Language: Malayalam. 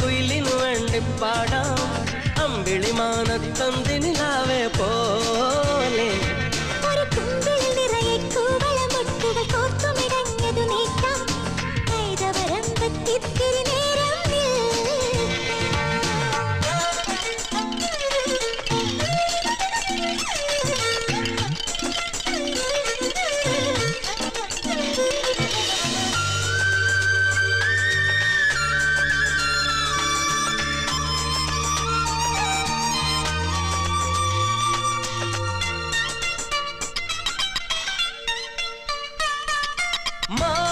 കുയിലിനു വേണ്ടി പാടാം അമ്പിളിമാനത്തം My